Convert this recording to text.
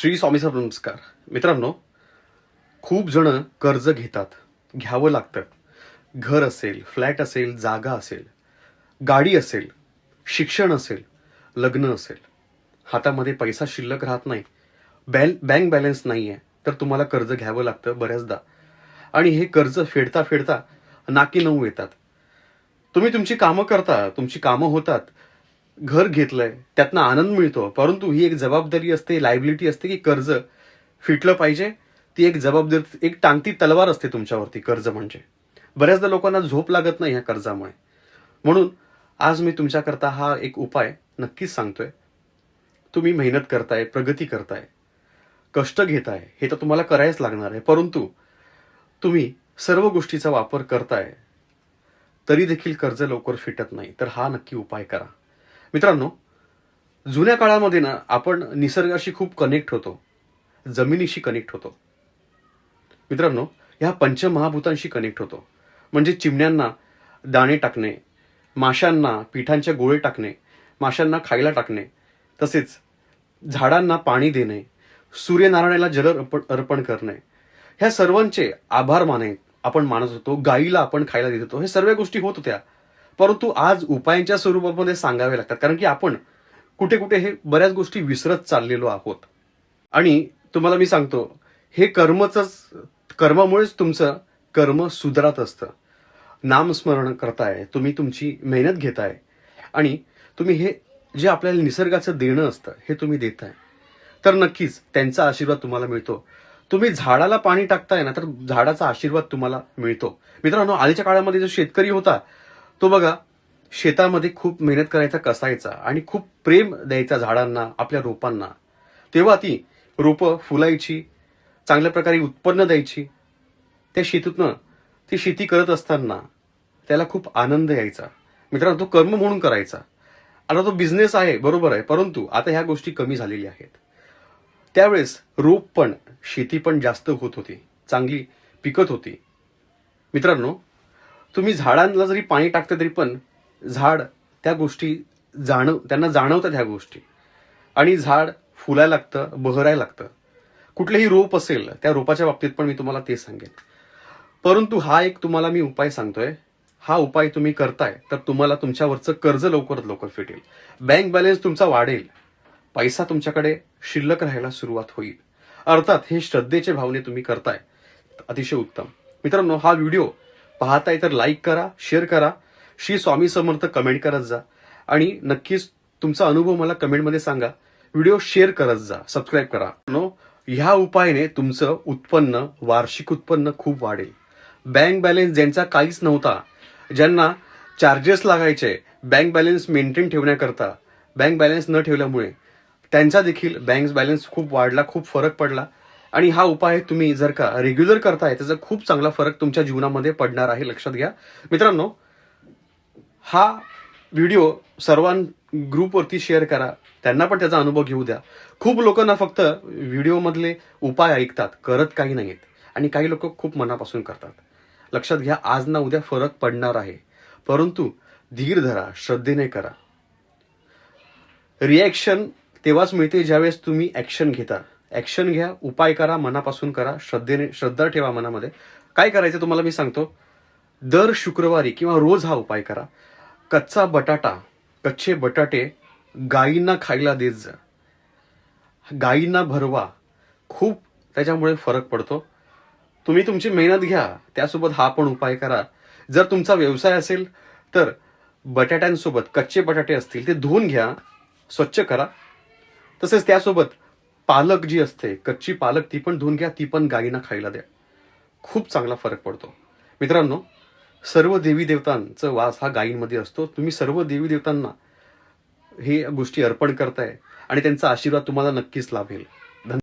Shri Swami sir नमस्कार. मित्रांनो खूप जण कर्ज घेतात. घ्यावं लागतं. घर असेल फ्लॅट असेल जागा असेल गाडी असेल शिक्षण असेल लग्न असेल हातामध्ये पैसा शिल्लक राहत नाही बॅल बँक बॅलन्स नाही आहे तर तुम्हाला कर्ज घ्यावं लागतं बऱ्याचदा. आणि हे कर्ज फेडता फेडता नाकी नऊ येतात. तुम्ही तुमची कामं करता तुमची कामं होतात घर घेतलंय त्यातनं आनंद मिळतो. परंतु ही एक जबाबदारी असते लायबिलिटी असते की कर्ज फिटलं पाहिजे. ती एक जबाबदारी एक टांगती तलवार असते तुमच्यावरती कर्ज म्हणजे. बऱ्याचदा लोकांना झोप लागत नाही ह्या कर्जामुळे. म्हणून आज मी तुमच्याकरता हा एक उपाय नक्कीच सांगतोय. तुम्ही मेहनत करताय प्रगती करताय कष्ट घेताय हे तर तुम्हाला करायच लागणार आहे. परंतु तुम्ही सर्व गोष्टीचा वापर करताय तरी देखील कर्ज लवकर फिटत नाही. तर हा नक्की उपाय करा. मित्रांनो जुन्या काळामध्ये ना आपण निसर्गाशी खूप कनेक्ट होतो. जमिनीशी कनेक्ट होतो. मित्रांनो ह्या पंचमहाभूतांशी कनेक्ट होतो. म्हणजे चिमण्यांना दाणे टाकणे माशांना पिठांचे गोळे टाकणे माशांना खायला टाकणे तसेच झाडांना पाणी देणे सूर्यनारायणाला जल अर्पण अर्पण करणे. ह्या सर्वांचे आभार माने आपण मानत होतो गाईला आपण खायला देत होतो. हे सर्व गोष्टी होत होत्या. परंतु आज उपायांच्या स्वरूपामध्ये सांगावे लागतात. कारण की आपण कुठे कुठे हे बऱ्याच गोष्टी विसरत चाललेलो आहोत. आणि तुम्हाला मी सांगतो हे कर्मच कर्मामुळेच तुमचं कर्म सुधारत असतं. नामस्मरण करताय तुम्ही तुमची मेहनत घेताय. आणि तुम्ही हे जे आपल्याला निसर्गाचं देणं असतं हे तुम्ही देताय. तर नक्कीच त्यांचा आशीर्वाद तुम्हाला मिळतो. तुम्ही झाडाला पाणी टाकताय ना तर झाडाचा आशीर्वाद तुम्हाला मिळतो. मित्रांनो आधीच्या काळामध्ये जो शेतकरी होता तो बघा शेतामध्ये खूप मेहनत करायचा कसायचा आणि खूप प्रेम द्यायचा झाडांना आपल्या रोपांना. तेव्हा ती रोपं फुलायची चांगल्या प्रकारे उत्पन्न द्यायची. त्या शेतीतनं ती शेती करत असताना त्याला खूप आनंद यायचा. मित्रांनो तो कर्म म्हणून करायचा. आता तो बिझनेस आहे बरोबर आहे परंतु आता ह्या गोष्टी कमी झालेल्या आहेत. त्यावेळेस रोप पण शेती पण जास्त होत होती. चांगली पिकत होती. मित्रांनो तुम्ही झाडांना जरी पाणी टाकता तरी पण झाड त्या गोष्टी जाणव त्यांना जाणवतात ह्या गोष्टी. आणि झाड फुलायला लागतं बहरायला लागतं. कुठलेही रोप असेल त्या रोपाच्या बाबतीत पण मी तुम्हाला ते सांगेन. परंतु हा एक तुम्हाला मी उपाय सांगतोय. हा उपाय तुम्ही करताय तर तुम्हाला तुमच्यावरचं कर्ज लवकरात लवकर फिटेल. बँक बॅलन्स तुमचा वाढेल. पैसा तुमच्याकडे शिल्लक राहायला सुरुवात होईल. अर्थात हे श्रद्धेचे भावने तुम्ही करताय. अतिशय उत्तम. मित्रांनो हा व्हिडिओ पाहताय तर लाईक करा शेअर करा. श्री स्वामी समर्थ कमेंट करत जा. आणि नक्कीच तुमचा अनुभव मला कमेंटमध्ये सांगा. व्हिडिओ शेअर करत जा. सबस्क्राईब करा. नो ह्या उपायाने तुमचं उत्पन्न वार्षिक उत्पन्न खूप वाढेल. बँक बॅलन्स ज्यांचा काहीच नव्हता ज्यांना चार्जेस लागायचे बँक बॅलन्स मेंटेन ठेवण्याकरता बँक बॅलन्स न ठेवल्यामुळे त्यांचा देखील बँक बॅलन्स खूप वाढला खूप फरक पडला. आणि हा उपाय तुम्ही जर का रेग्युलर करताय त्याचा खूप चांगला फरक तुमच्या जीवनामध्ये पडणार आहे लक्षात घ्या. मित्रांनो हा व्हिडिओ सर्वां ग्रुपवरती शेअर करा. त्यांना पण त्याचा अनुभव घेऊ द्या. खूप लोकांना फक्त व्हिडिओमधले उपाय ऐकतात करत काही नाहीत. आणि काही लोक खूप मनापासून करतात. लक्षात घ्या आज ना उद्या फरक पडणार आहे. परंतु धीर धरा श्रद्धेने करा. रिॲक्शन तेव्हाच मिळते ज्यावेळेस तुम्ही ॲक्शन घेता. ॲक्शन घ्या उपाय करा मनापासून करा श्रद्धेने श्रद्धा ठेवा मनामध्ये. काय करायचं तुम्हाला मी सांगतो? दर शुक्रवारी किंवा रोज हा उपाय करा. कच्चा बटाटा कच्चे बटाटे गायींना खायला देत जा. गायींना भरवा. खूप त्याच्यामुळे फरक पडतो. तुम्ही तुमची मेहनत घ्या. त्यासोबत हा पण उपाय करा. जर तुमचा व्यवसाय असेल तर बटाट्यांसोबत कच्चे बटाटे असतील ते धुवून घ्या स्वच्छ करा. तसेच त्यासोबत पालक जी असते कच्ची पालक ती पण धुवून घ्या ती पण गायींना खायला द्या. खूप चांगला फरक पडतो. मित्रांनो सर्व देवी देवतांचा वास हा गायींमध्ये असतो. तुम्ही सर्व देवी देवतांना हे गोष्टी अर्पण करताय आणि त्यांचा आशीर्वाद तुम्हाला नक्कीच लाभेल.